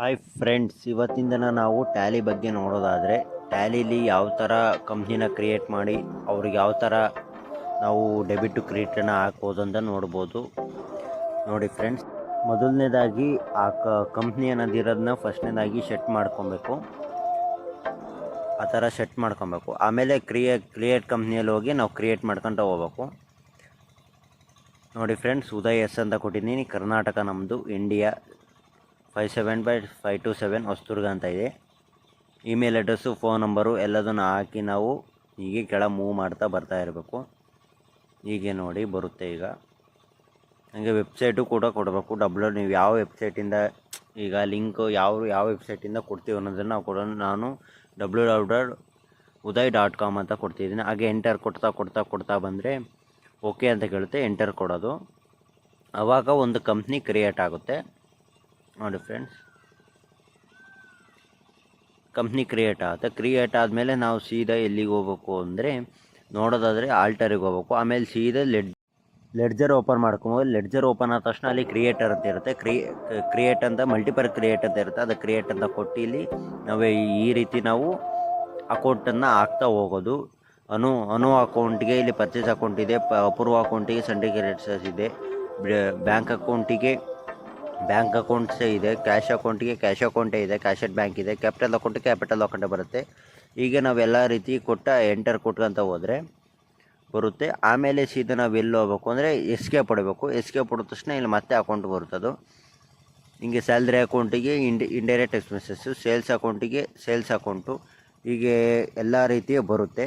Hi friends ಇವತ್ತಿಂದನ ದಿನ ನಾವು Tally ಬಗ್ಗೆ ನೋಡೋದಾದರೆ ಟ್ಯಾಲಿಲಿ ಯಾವ ಥರ ಕಂಪ್ನಿನ ಕ್ರಿಯೇಟ್ ಮಾಡಿ, ಅವ್ರಿಗೆ ಯಾವ ಥರ ನಾವು ಡೆಬಿಟ್ ಕ್ರೆಡಿಟನ್ನು ಹಾಕ್ಬೋದು ಅಂತ ನೋಡ್ಬೋದು. ನೋಡಿ ಫ್ರೆಂಡ್ಸ್ ಮೊದಲನೇದಾಗಿ ಆ ಕ ಕಂಪ್ನಿ ಅನ್ನೋದಿರೋದನ್ನ ಫಸ್ಟ್ನೇದಾಗಿ ಸೆಟ್ ಮಾಡ್ಕೊಬೇಕು. ಆ ಥರ ಸೆಟ್ ಮಾಡ್ಕೊಬೇಕು. ಆಮೇಲೆ ಕ್ರಿಯೇ ಕ್ರಿಯೇಟ್ ಕಂಪ್ನಿಯಲ್ಲಿ ಹೋಗಿ ನಾವು ಕ್ರಿಯೇಟ್ ಮಾಡ್ಕೊತ ಹೋಗ್ಬೇಕು. ನೋಡಿ ಫ್ರೆಂಡ್ಸ್ ಉದಯ್ ಎಸ್ ಅಂತ ಕೊಟ್ಟಿದ್ದೀನಿ. ಕರ್ನಾಟಕ ನಮ್ಮದು India five seven by five two seven Hosadurga ಅಂತ ಇದೆ. ಇಮೇಲ್ ಅಡ್ರೆಸ್ಸು ಫೋನ್ ನಂಬರು ಎಲ್ಲದನ್ನು ಹಾಕಿ ನಾವು ಹೀಗೆ ಕೆಳ ಮೂವ್ ಮಾಡ್ತಾ ಬರ್ತಾ ಇರಬೇಕು. ಹೀಗೆ ನೋಡಿ ಬರುತ್ತೆ ಈಗ. ಹಾಗೆ ವೆಬ್ಸೈಟು ಕೂಡ ಕೊಡಬೇಕು. ಡಬ್ಲ್ಯೂ ನೀವು ಯಾವ ವೆಬ್ಸೈಟಿಂದ ಈಗ ಲಿಂಕು ಯಾವ ಯಾವ ವೆಬ್ಸೈಟಿಂದ ಕೊಡ್ತೀವಿ ಅನ್ನೋದನ್ನು ನಾವು ಕೊಡೋಣ ನಾನು W W dot Uday dot com ಅಂತ ಕೊಡ್ತಿದ್ದೀನಿ. ಹಾಗೆ ಎಂಟರ್ ಕೊಡ್ತಾ ಕೊಡ್ತಾ ಕೊಡ್ತಾ ಬಂದರೆ ಓಕೆ ಅಂತ ಕೇಳುತ್ತೆ. ಎಂಟರ್ ಕೊಡೋದು. ಆವಾಗ ಒಂದು ಕಂಪ್ನಿ ಕ್ರಿಯೇಟ್ ಆಗುತ್ತೆ. ನೋಡಿ ಫ್ರೆಂಡ್ಸ್ ಕಂಪ್ನಿ ಕ್ರಿಯೇಟ್ ಆಗುತ್ತೆ ಕ್ರಿಯೇಟ್ ಆದಮೇಲೆ ನಾವು ಸೀದಾ ಎಲ್ಲಿಗೆ ಹೋಗ್ಬೇಕು ಅಂದರೆ ನೋಡೋದಾದರೆ ಆಲ್ಟರಿಗೆ ಹೋಗ್ಬೇಕು. ಆಮೇಲೆ ಸೀದಾ ಲೆಡ್ ಲೆಡ್ಜರ್ ಓಪನ್ ಮಾಡ್ಕೊಬೋದು ಲೆಡ್ಜರ್ ಓಪನ್ ಆದ ತಕ್ಷಣ ಅಲ್ಲಿ ಕ್ರಿಯೇಟರ್ ಅಂತ ಇರುತ್ತೆ. ಕ್ರಿಯೇ ಕ್ರಿಯೇಟ್ ಅಂತ ಮಲ್ಟಿಪಲ್ ಕ್ರಿಯೇಟ್ ಅಂತ ಇರುತ್ತೆ. ಅದು ಕ್ರಿಯೇಟ್ ಅಂತ ಕೊಟ್ಟು ಇಲ್ಲಿ ನಾವು ಈ ರೀತಿ ನಾವು ಅಕೌಂಟನ್ನು ಹಾಕ್ತಾ ಹೋಗೋದು. ಅನು ಅನು ಅಕೌಂಟ್ಗೆ ಇಲ್ಲಿ ಪರ್ಚೇಸ್ ಅಕೌಂಟ್ ಇದೆ. ಅಪೂರ್ವ ಅಕೌಂಟಿಗೆ ಸಂಡಿಕೇಟ್ಸ್ ಇದೆ. ಬ್ಯಾಂಕ್ ಅಕೌಂಟಿಗೆ ಬ್ಯಾಂಕ್ ಅಕೌಂಟ್ಸೇ ಇದೆ, ಕ್ಯಾಶ್ ಅಕೌಂಟಿಗೆ ಕ್ಯಾಶ್ ಅಕೌಂಟೇ ಇದೆ ಕ್ಯಾಶೆಟ್ ಬ್ಯಾಂಕ್ ಇದೆ, ಕ್ಯಾಪಿಟಲ್ ಅಕೌಂಟ್ ಕ್ಯಾಪಿಟಲ್ ಅಕೌಂಟೇ ಬರುತ್ತೆ. ಹೀಗೆ ನಾವೆಲ್ಲ ರೀತಿ ಕೊಟ್ಟ ಎಂಟರ್ ಕೊಟ್ಕೊಂತ ಹೋದರೆ ಬರುತ್ತೆ. ಆಮೇಲೆ ಸೀದಾ ನಾವು ಎಲ್ಲಿ ಹೋಗ್ಬೇಕು ಅಂದರೆ ಎಸ್ಕೆ ಪಡಬೇಕು. ಎಸ್ಕೆ ಪಡೆದ ತಕ್ಷಣ ಇಲ್ಲಿ ಮತ್ತೆ ಅಕೌಂಟ್ ಬರುತ್ತದು ಹಿಂಗೆ ಸ್ಯಾಲ್ರಿ ಅಕೌಂಟಿಗೆ ಇಂಡಿ ಇಂಡೈರೆಕ್ಟ್ ಎಕ್ಸ್ಪೆನ್ಸಸ್ಸು ಸೇಲ್ಸ್ ಅಕೌಂಟಿಗೆ ಸೇಲ್ಸ್ ಅಕೌಂಟು ಹೀಗೆ ಎಲ್ಲ ರೀತಿಯ ಬರುತ್ತೆ.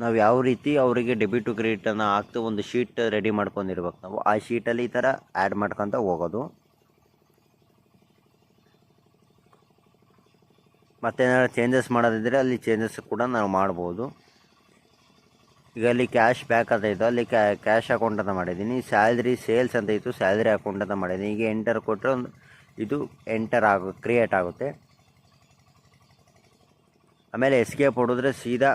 ನಾವು ಯಾವ ರೀತಿ ಅವರಿಗೆ ಡೆಬಿಟು ಕ್ರೆಡಿಟನ್ನು ಹಾಕ್ತು ಒಂದು ಶೀಟ್ ರೆಡಿ ಮಾಡ್ಕೊಂಡಿರ್ಬೇಕು ನಾವು, ಆ ಶೀಟಲ್ಲಿ ಈ ಥರ ಆ್ಯಡ್ ಮಾಡ್ಕೊತ ಹೋಗೋದು. ಮತ್ತೇನಾದ್ರು ಚೇಂಜಸ್ ಮಾಡೋದಿದ್ರೆ ಅಲ್ಲಿ ಚೇಂಜಸ್ ಕೂಡ ನಾವು ಮಾಡ್ಬೋದು. ಈಗ ಅಲ್ಲಿ ಕ್ಯಾಶ್ ಬ್ಯಾಕ್ ಅಂತ ಇತ್ತು, ಅಲ್ಲಿ ಕ್ಯಾಶ್ ಅಕೌಂಟ್ ಅಂತ ಮಾಡಿದ್ದೀನಿ. ಸ್ಯಾಲ್ರಿ ಸೇಲ್ಸ್ ಅಂತ ಇತ್ತು ಸ್ಯಾಲ್ರಿ ಅಕೌಂಟ್ ಅಂತ ಮಾಡಿದ್ದೀನಿ. ಈಗ ಎಂಟರ್ ಕೊಟ್ಟರೆ ಒಂದು ಇದು ಎಂಟರ್ ಆಗು ಕ್ರಿಯೇಟ್ ಆಗುತ್ತೆ. ಆಮೇಲೆ ಎಸ್ಕೇಪ್ ಹೊಡೆದ್ರೆ ಸೀದಾ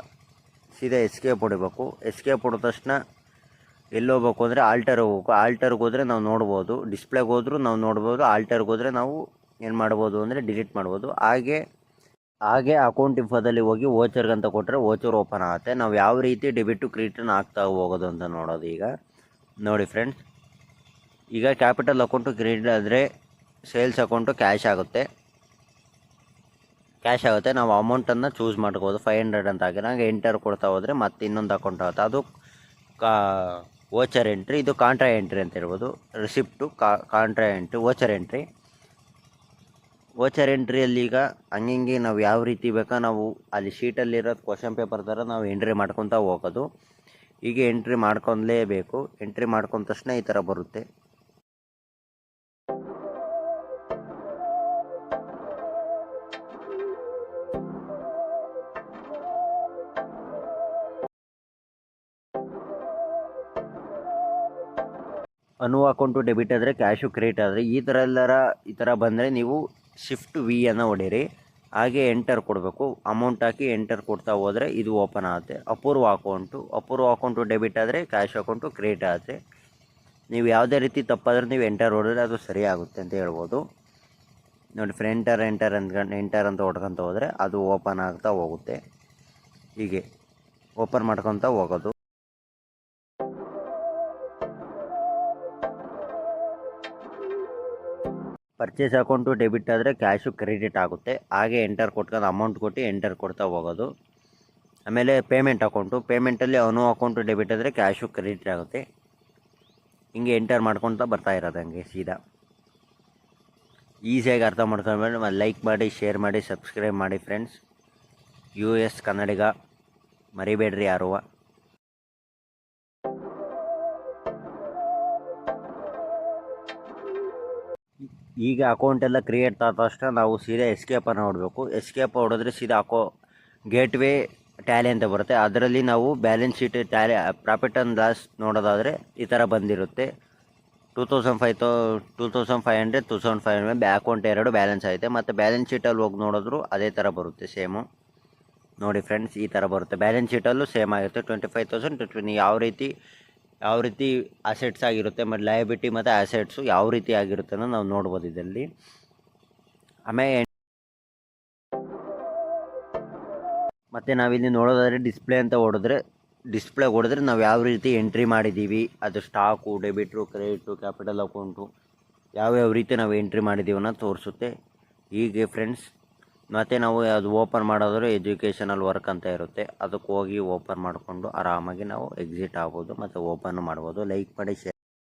ಸೀದಾ ಎಸ್ಕೇಪ್ ಹೊಡಿಬೇಕು ಎಸ್ಕೇಪ್ ಹೊಡೆದ ತಕ್ಷಣ ಎಲ್ಲೋಗ್ಬೇಕು ಅಂದರೆ ಆಲ್ಟರ್ ಹೋಗ್ಬೇಕು. ಆಲ್ಟರ್ಗೆ ಹೋದರೆ ನಾವು ನೋಡ್ಬೋದು. ಡಿಸ್ಪ್ಲೇಗೆ ಹೋದ್ರೂ ನಾವು ನೋಡ್ಬೋದು. ಆಲ್ಟರ್ಗೆ ಹೋದರೆ ನಾವು ಏನು ಮಾಡ್ಬೋದು ಅಂದರೆ ಡಿಲೀಟ್ ಮಾಡ್ಬೋದು. ಹಾಗೆ ಹಾಗೆ ಅಕೌಂಟ್ ಇನ್ಫೋದಲ್ಲಿ ಹೋಗಿ ವೋಚರ್ಗೆ ಅಂತ ಕೊಟ್ಟರೆ ವೋಚರ್ ಓಪನ್ ಆಗುತ್ತೆ. ನಾವು ಯಾವ ರೀತಿ ಡೆಬಿಟು ಕ್ರೆಡಿಟನ್ನು ಆಗ್ತಾ ಹೋಗೋದು ಅಂತ ನೋಡೋದು ಈಗ. ನೋಡಿ ಫ್ರೆಂಡ್ಸ್ ಈಗ ಕ್ಯಾಪಿಟಲ್ ಅಕೌಂಟು ಕ್ರೆಡಿಟ್ ಆದರೆ ಸೇಲ್ಸ್ ಅಕೌಂಟು ಕ್ಯಾಶ್ ಆಗುತ್ತೆ. ಕ್ಯಾಶ್ ಆಗುತ್ತೆ. ನಾವು ಅಮೌಂಟನ್ನು ಚೂಸ್ ಮಾಡ್ಬೋದು ಫೈವ್ ಹಂಡ್ರೆಡ್ ಅಂತ ಹಾಕಿದಾಗ ಎಂಟರ್ ಕೊಡ್ತಾ ಹೋದರೆ ಮತ್ತೆ ಇನ್ನೊಂದು ಅಕೌಂಟ್ ಆಗುತ್ತೆ. ಅದು ಕಾ ವೋಚರ್ ಎಂಟ್ರಿ ಇದು ಕಾಂಟ್ರಾ ಎಂಟ್ರಿ ಅಂತ ಹೇಳ್ಬೋದು. Receipt contra entry voucher entry voucher ಎಂಟ್ರಿಯಲ್ಲಿ ಈಗ ಹಂಗೆ ನಾವು ಯಾವ ರೀತಿ ಬೇಕಾ ನಾವು ಅಲ್ಲಿ ಶೀಟಲ್ಲಿರೋದು ಕ್ವಶನ್ ಪೇಪರ್ ಥರ ನಾವು ಎಂಟ್ರಿ ಮಾಡ್ಕೊತಾ ಹೋಗೋದು. ಹೀಗೆ ಎಂಟ್ರಿ ಮಾಡ್ಕೊಲೇಬೇಕು ಎಂಟ್ರಿ ಮಾಡ್ಕೊಂಡ ತಕ್ಷಣ ಈ ಥರ ಬರುತ್ತೆ. ಅನು ಅಕೌಂಟು ಡೆಬಿಟ್ ಆದರೆ ಕ್ಯಾಶು ಕ್ರೆಡಿಟ್ ಆದರೆ, ಈ ಥರ ಎಲ್ಲರ, ಈ ಥರ ಬಂದರೆ ನೀವು ಶಿಫ್ಟ್ ವಿ ಅನ್ನು ಹೊಡೀರಿ. ಹಾಗೆ ಎಂಟರ್ ಕೊಡಬೇಕು. ಅಮೌಂಟ್ ಹಾಕಿ ಎಂಟರ್ ಕೊಡ್ತಾ ಹೋದರೆ ಇದು ಓಪನ್ ಆಗುತ್ತೆ. Apoorva account Apoorva account debit ಆದರೆ ಕ್ಯಾಶ್ ಅಕೌಂಟು ಕ್ರಿಯೇಟ್ ಆಗುತ್ತೆ. ನೀವು ಯಾವುದೇ ರೀತಿ ತಪ್ಪಾದರೆ ನೀವು ಎಂಟರ್ ಹೊಡೆದ್ರೆ ಅದು ಸರಿ ಆಗುತ್ತೆ ಅಂತ ಹೇಳ್ಬೋದು. ನೋಡಿ ಫ್ರೆಂಟರ್ ಎಂಟರ್ ಅಂದ್ಕೊಂಡು ಎಂಟರ್ ಅಂತ ಹೊಡ್ಕೊತ ಹೋದರೆ ಅದು ಓಪನ್ ಆಗ್ತಾ ಹೋಗುತ್ತೆ. ಹೀಗೆ ಓಪನ್ ಮಾಡ್ಕೊತ ಹೋಗೋದು. ಪರ್ಚೇಸ್ ಅಕೌಂಟು ಡೆಬಿಟ್ ಆದರೆ ಕ್ಯಾಶು ಕ್ರೆಡಿಟ್ ಆಗುತ್ತೆ. ಹಾಗೆ ಎಂಟರ್ ಕೊಟ್ಕೊಂಡು ಅಮೌಂಟ್ ಕೊಟ್ಟು ಎಂಟರ್ ಕೊಡ್ತಾ ಹೋಗೋದು. ಆಮೇಲೆ ಪೇಮೆಂಟ್ ಅಕೌಂಟು ಪೇಮೆಂಟಲ್ಲಿ ಅವನು ಅಕೌಂಟು ಡೆಬಿಟ್ ಆದರೆ ಕ್ಯಾಶು ಕ್ರೆಡಿಟ್ ಆಗುತ್ತೆ. ಹಿಂಗೆ ಎಂಟರ್ ಮಾಡ್ಕೊತ ಬರ್ತಾ ಇರೋದು ಹಂಗೆ ಸೀದಾ. ಈಸಿಯಾಗಿ ಅರ್ಥ ಮತ್ತು ಲೈಕ್ ಮಾಡಿ ಶೇರ್ ಮಾಡಿ ಸಬ್ಸ್ಕ್ರೈಬ್ ಮಾಡಿ ಫ್ರೆಂಡ್ಸ್ ಯು ಎಸ್ ಕನ್ನಡಿಗ. ಮರಿಬೇಡ್ರಿ ಯಾರುವ. ಈಗ ಅಕೌಂಟ್ ಎಲ್ಲ ಕ್ರಿಯೇಟ್ ಆದ ತಕ್ಷಣ ನಾವು ಸೀದಾ ಎಸ್ಕೇಪನ್ನು ಹೊಡಬೇಕು. ಎಸ್ಕೇಪ್ ಹೊಡೆದ್ರೆ ಸೀದಾ ಅಕೌ ಗೇಟ್ವೇ ಟ್ಯಾಲಿ ಅಂತ ಬರುತ್ತೆ. ಅದರಲ್ಲಿ ನಾವು balance sheet tally profit and loss ನೋಡೋದಾದರೆ ಈ ಥರ ಬಂದಿರುತ್ತೆ. Two thousand five thou two thousand five hundred two thousand five hundred account ಎರಡು ಬ್ಯಾಲೆನ್ಸ್ ಐತೆ ಮತ್ತು ಬ್ಯಾಲೆನ್ಸ್ ಶೀಟಲ್ಲಿ ಹೋಗಿ ನೋಡಿದ್ರು ಅದೇ ಥರ ಬರುತ್ತೆ ಸೇಮು ನೋಡಿ ಫ್ರೆಂಡ್ಸ್ ಈ ಥರ ಬರುತ್ತೆ. ಬ್ಯಾಲೆನ್ಸ್ ಶೀಟಲ್ಲೂ ಸೇಮ್ ಆಗುತ್ತೆ ಟ್ವೆಂಟಿ ಫೈವ್ ತೌಸಂಡ್ ಟ್ವೆಂಟಿ ಯಾವ ರೀತಿ ಯಾವ ರೀತಿ ಅಸೆಟ್ಸ್ ಆಗಿರುತ್ತೆ ಮತ್ತು ಲಯಬಿಲಿಟಿ ಮತ್ತು ಅಸೆಟ್ಸು ಯಾವ ರೀತಿ ಆಗಿರುತ್ತೆ ಅನ್ನೋ ನಾವು ನೋಡ್ಬೋದು ಇದರಲ್ಲಿ. ಆಮೇಲೆ ಮತ್ತು ನಾವಿಲ್ಲಿ ನೋಡೋದಾದರೆ ಡಿಸ್ಪ್ಲೇ ಅಂತ ಹೊಡೆದ್ರೆ ಡಿಸ್ಪ್ಲೇ ಹೊಡೆದ್ರೆ ನಾವು ಯಾವ ರೀತಿ ಎಂಟ್ರಿ ಮಾಡಿದ್ದೀವಿ, ಅದು stock debit credit capital account ಯಾವ್ಯಾವ ರೀತಿ ನಾವು ಎಂಟ್ರಿ ಮಾಡಿದ್ದೀವನ್ನ ತೋರಿಸುತ್ತೆ. ಹೀಗೆ ಫ್ರೆಂಡ್ಸ್ ಮತ್ತು ನಾವು ಅದು ಓಪನ್ ಮಾಡೋದ್ರೆ ಎಜುಕೇಷನಲ್ ವರ್ಕ್ ಅಂತ ಇರುತ್ತೆ. ಅದಕ್ಕೆ ಹೋಗಿ ಓಪನ್ ಮಾಡಿಕೊಂಡು ಆರಾಮಾಗಿ ನಾವು ಎಕ್ಸಿಟ್ ಆಗ್ಬೋದು ಮತ್ತು ಓಪನ್ ಮಾಡ್ಬೋದು. ಲೈಕ್ ಮಾಡಿ ಶೇರ್